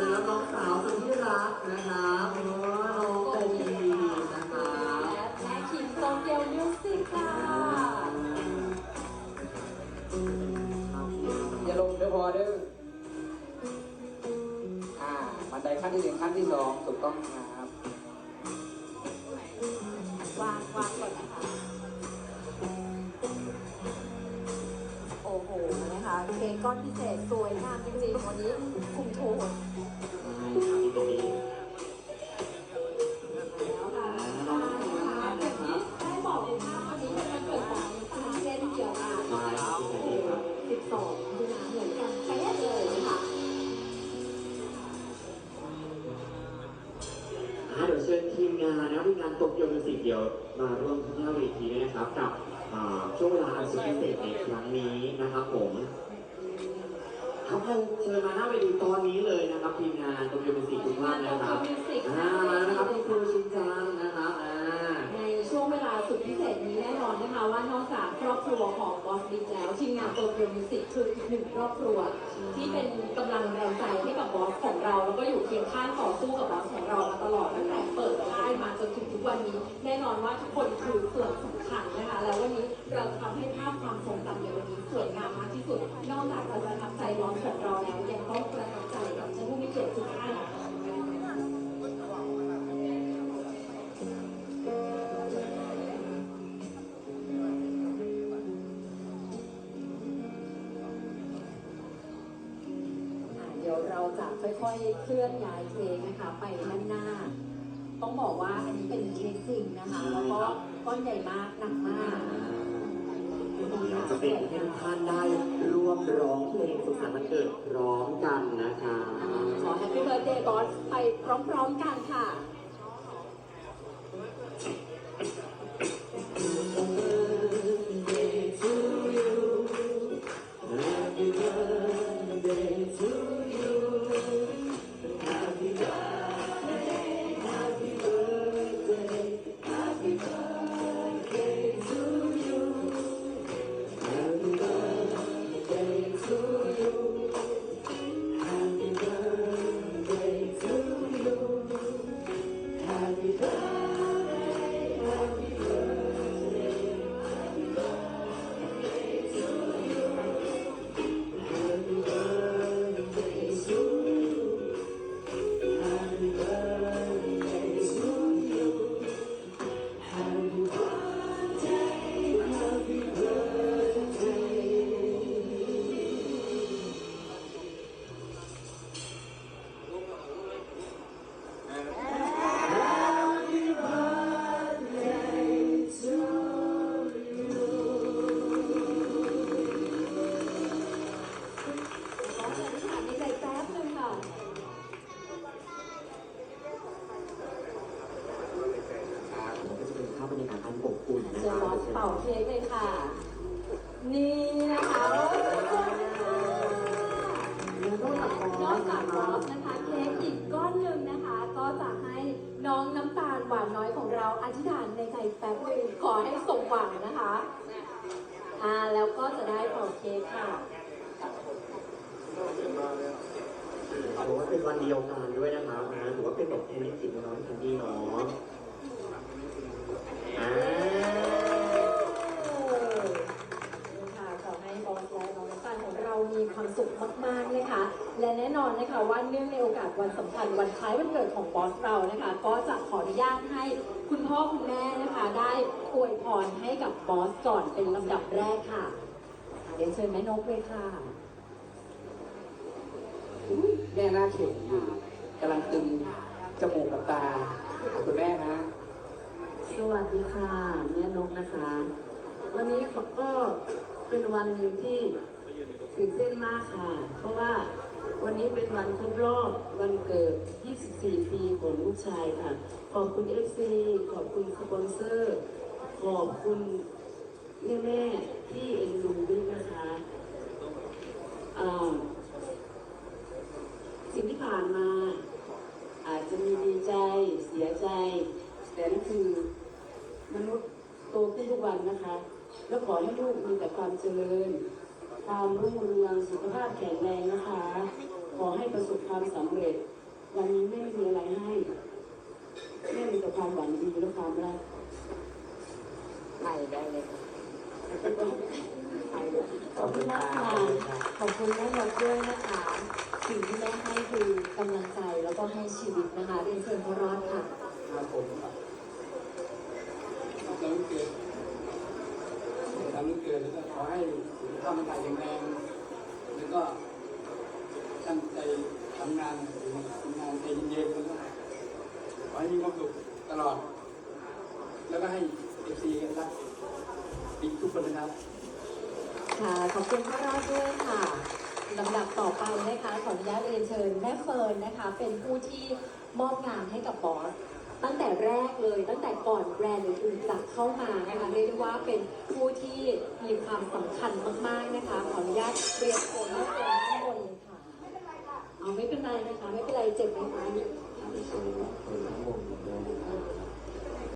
นะครับน้องสาวสุดที่รักนะครับโอ้น้องโอมีนะครับแม่คิมโตเกียวมิวสิกค่ะอย่าลงเดี๋ยวพอเด้ออ่าบันไดขั้นที่หนึ่งขั้นที่สองถูกต้องนะ เค้กก้อนพิเศษสวยงามจริงๆวันนี้คุมโทนตรงนี้แล้วค่ะที่ได้บอกเลยว่าวันนี้เป็นวันเกิดของตาเส้นเดียวกันมที่ไหนดีครับ12มีนเหมือนกันเป๊ะเลยค่ะอาเดี๋ยวเชิญทีมงานนะทีมงานตเกียมิวสิเดียวมาร่วมที่หน้าเวทีด้วยนะครับกับช่วงเวลาอันสุดพิเศษในครั้งนี้นะครับผม ครับผมเชิญมาหน้าเวทีตอนนี้เลยนะครับทีมงานโตเกียวมิวสิกทุกท่านนะครับโตเกียวมิวสิกอ่ามาแล้วนะครับคุณครูชินจังนะครับอ่าในช่วงเวลาสุดพิเศษนี้แน่นอนนะคะว่านอกจากครอบครัวของบอสบิ๊กแล้วทีมงานโตเกียวมิวสิกคืออีกหนึ่งครอบครัว ที่เป็นกำลังแรงใจให้กับบอสของเรา แล้วก็อยู่เคียงข้างต่อสู้กับบอสของเรามาตลอดตั้งแต่เปิดค่ายมาจนถึงทุกวันนี้ แน่นอนว่าทุกคนคือส่วนสำคัญ ค่อยๆ เคลื่อนย้ายเค้กนะคะไปด้านหน้า ต้องบอกว่าอันนี้เป็นเค้กจริงนะคะ แล้วก็ก้อนใหญ่มากหนักมากจะเป็นให้ทุกท่านได้ร่วมร้องเพลงสุขสันต์วันเกิดพร้อมกันนะคะ ขอ Happy Birthday Boss ไปพร้อมๆกันค่ะ ป่าเค้กเลยค่ะ นี่นะคะนอกจากบอสนะคะเค้กอีกก้อนหนึ่งนะคะ ก็จะให้น้องน้ำตาลหวานน้อยของเราอธิษฐานในใจแป๊บนึงขอให้สมหวังนะคะอ่าแล้วก็จะได้เป่าเค้กค่ะถือว่าเป็นวันเดียวกันด้วยนะครับนะถือว่าเป็นแบบเทนนิสจิตน้องแคนดี้เนาะ มีความสุขมากๆนะคะ และแน่นอนนะคะว่าเนื่องในโอกาสวันสำคัญวันคล้ายวันเกิดของบอสเรานะคะ ก็จะขออนุญาตให้คุณพ่อคุณแม่นะคะได้อวยพรให้กับบอสก่อนเป็นลำดับแรกค่ะอ่าเดี๋ยวเชิญแม่นกเลยค่ะอุ๊ยแม่หน้าเข็มอยู่กำลังตึงจมูกกับตาคุณแม่นะ สวัสดีค่ะแม่นกนะคะ วันนี้ก็เป็นวันหนึ่งที่ ตื่นเต้นมากค่ะ เพราะว่าวันนี้เป็นวันครบรอบวันเกิด 24 ปีของลูกชายค่ะ ขอบคุณ FC ขอบคุณสปอนเซอร์ ขอบคุณแม่ๆที่เอ็นดูด้วยนะคะสิ่งที่ผ่านมา อาจจะมีดีใจเสียใจ แต่นั่นคือมนุษย์โตขึ้นทุกวันนะคะ แล้วขอให้ลูกมีแต่ความเจริญ ความรุ่งเรืองสุขภาพแข็งแรงนะคะ ขอให้ประสบความสำเร็จ วันนี้แม่ไม่มีอะไรให้แม่มีแต่ความหวังดีและความรักไปได้เลยครับขอบคุณมากค่ะขอบคุณแม่นกด้วยนะคะ สิ่งที่แม่ให้คือกำลังใจแล้วก็ให้ชีวิตนะคะเรียนเชิญพ่อรอดค่ะ ครับผมครับแล้วเกิดทำลูกเกิดแล้วก็ขอให้ สุขภาพร่างกายแข็งแรงแล้วก็ตั้งใจทำงานทำงานใจเย็นๆแล้วก็ขอให้มีความสุขตลอด แล้วก็ให้เอฟซีรักอีทุกคนนะครับ ค่ะ ขอบคุณพ่อรอดด้วยค่ะลำดับต่อไปนะคะขออนุญาตเรียนเชิญแม่เฟิร์นนะคะ เป็นผู้ที่มอบงานให้กับบอสตั้งแต่แรกเลยตั้งแต่ก่อนแบรนด์อื่นๆจะเข้ามานะคะเรียกได้ว่าเป็นผู้ มีความสำคัญมากๆนะคะ ขออนุญาตเรียนเชิญแม่เฟิร์นข้างบนเลยค่ะ เอาไม่เป็นไรนะคะ ไม่เป็นไรเจ็บไหมคะ